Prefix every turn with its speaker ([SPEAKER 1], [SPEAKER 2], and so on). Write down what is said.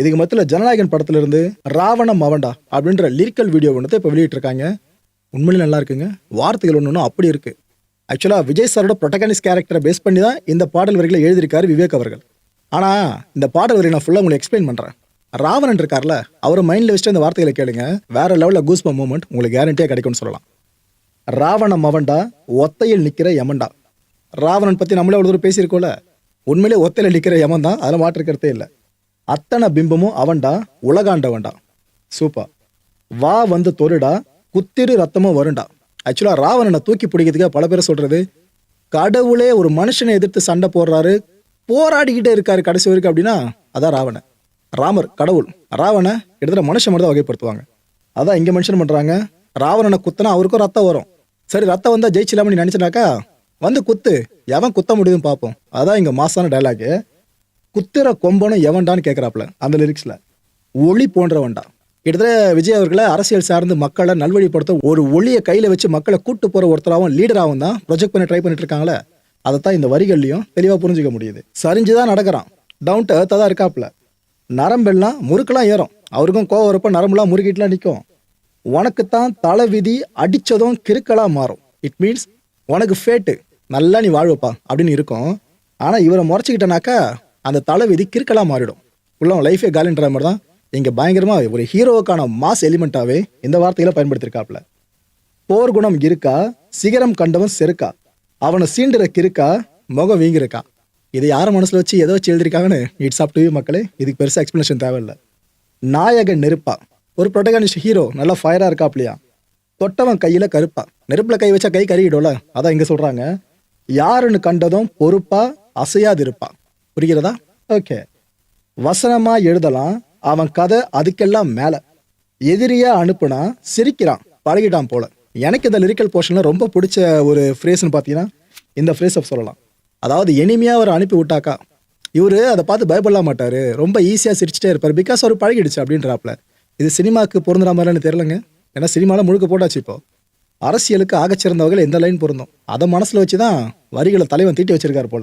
[SPEAKER 1] இதுக்கு மத்தியில் ஜனநாயகன் படத்துலேருந்து ராவண மவண்டா அப்படின்ற லிரிக்கல் வீடியோ ஒன்று இப்போ வெளியிட்டிருக்காங்க. உண்மையிலே நல்லா இருக்குங்க. வார்த்தைகள் ஒன்று ஒன்றும் அப்படி இருக்கு. ஆக்சுவலாக விஜய் சாரோட ப்ரொட்டகானிஸ்ட் கேரக்டரை பேஸ் பண்ணி தான் இந்த பாடல் வரிகளை எழுதியிருக்காரு விவேக் அவர்கள். ஆனால் இந்த பாடல் வரி நான் ஃபுல்லாக உங்களுக்கு எக்ஸ்பிளைன் பண்ணுறேன் ராவணன் இருக்கார்ல அவர் மைண்டில் வச்சுட்டு இந்த வார்த்தைகளை கேளுங்க. வேற லெவலில் கூஸ்ப மூமெண்ட் உங்களுக்கு கேரண்டியாக கிடைக்கும்னு சொல்லலாம். ராவண மவண்டா ஒத்தையில் நிற்கிற யமன்டா ராவணன் பற்றி நம்மளே ஒரு தூரம் பேசியிருக்கோம்ல. உண்மையிலே ஒத்தையில் நிற்கிற யமன் தான் அதில் மாற்றிருக்கிறதே இல்லை. அத்தனை பிம்பமும் அவன்டா உலகாண்டவன்டா. சூப்பா. வா வந்து தொருடா குத்திரு ரத்தமும் வருண்டா. ஆக்சுவலாக ராவணனை தூக்கி பிடிக்கிறதுக்காக பல பேர் சொல்றது கடவுளே ஒரு மனுஷனை எதிர்த்து சண்டை போடுறாரு போராடிக்கிட்டே இருக்காரு கடைசி வரைக்கும் அப்படின்னா அதான் ராவணன். ராமர் கடவுள். ராவணை கிட்டத்தட்ட மனுஷன் மட்டும் தான் வகைப்படுத்துவாங்க. அதான் இங்க மனுஷன் பண்றாங்க ராவணனை குத்தினா அவருக்கும் ரத்தம் வரும். சரி ரத்தம் வந்தா ஜெயிச்சிலாம நினச்சினாக்கா வந்து குத்து. எவன் குத்த முடியுதுன்னு பார்ப்போம். அதான் இங்க மாசான டைலாக் குத்துற கொம்பனும் எவன்டான்னு கேட்குறாப்புல அந்த லிரிக்ஸில் ஒளி போன்றவன்டா. கிட்டத்தட்ட விஜய் அவர்களை அரசியல் சார்ந்து மக்களை நல்வழிப்படுத்த ஒரு ஒளியை கையில் வச்சு மக்களை கூட்டு போகிற ஒருத்தராகவும் லீடராகவும் தான் ப்ரொஜெக்ட் பண்ணி ட்ரை பண்ணிட்டு இருக்காங்களே அதைத்தான் இந்த வரிகள்லையும் தெளிவாக புரிஞ்சுக்க முடியுது. சரிஞ்சு தான் நடக்கிறான் டவுன் டு தான் இருக்காப்புல. நரம்பெல்லாம் முறுக்கெல்லாம் ஏறும். அவருக்கும் கோவம் வரப்ப நரம்புலாம் முறுக்கிட்டுலாம் நிற்கும் உனக்குத்தான் தலை விதி அடிச்சதும் கிறுக்கலாக மாறும். இட் மீன்ஸ் உனக்கு ஃபேட்டு நல்லா நீ வாழ்வப்பா அப்படின்னு இருக்கும். ஆனால் இவரை முறைச்சிக்கிட்டனாக்கா அந்த தலை விதி மாறிடும். உள்ளவன் லைஃபே காலின்ற மாதிரி தான் இங்கே பயங்கரமாக ஒரு ஹீரோவுக்கான மாஸ் எலிமெண்ட்டாகவே இந்த வார்த்தையில பயன்படுத்தியிருக்காப்ல போர் குணம் இருக்கா? சிகரம் கண்டவன் செருக்கா? அவனை சீண்டுற கிறுக்கா? முகம் வீங்கிருக்கா இதை யார் மனசில் வச்சு ஏதோ வச்சு எழுதிருக்காங்கன்னு இட்ஸ் ஆப் டு மக்களே இதுக்கு பெருசாக எக்ஸ்பிளனேஷன் தேவையில்லை. நாயகன் நெருப்பா? ஒரு ப்ரொட்டகானிஸ்ட் ஹீரோ நல்லா ஃபயராக இருக்காப்லையா தொட்டவன் கையில் கருப்பா? நெருப்பில் கை வச்சா கை கருகிடும்ல அதான் இங்கே சொல்கிறாங்க யாருன்னு கண்டதும் பொறுப்பாக அசையாது இருப்பான் புரிகிறதா? ஓகே வசனமா எழுதலாம் அவன் கதை அதுக்கெல்லாம் மேல. எதிரியா அனுப்புனா சிரிக்கிறான் பழகிட்டான் போல. எனக்கு இந்த லிரிக்கல் போர்ஷன்ல ரொம்ப பிடிச்ச ஒரு ஃப்ரேஸ்னு பார்த்தீங்கன்னா இந்த ஃப்ரேஸ் சொல்லலாம். அதாவது எளிமையா அவர் அனுப்பி விட்டாக்கா? இவரு அதை பார்த்து பயப்படலாம் மாட்டாரு. ரொம்ப ஈஸியா சிரிச்சிட்டே இருப்பார். பிகாஸ் அவர் பழகிடுச்சு அப்படின்றாப்ல இது சினிமாக்கு பொருந்துற மாதிரின்னு தெரியலங்க. ஏன்னா சினிமாவில் முழுக்க போட்டாச்சு இப்போ. அரசியலுக்கு ஆகச்சிறந்த வகையில் எந்த லைன் பொருந்தும். அதை மனசில் வச்சு தான் வரிகளை தலைவன் தீட்டி வச்சிருக்காரு போல.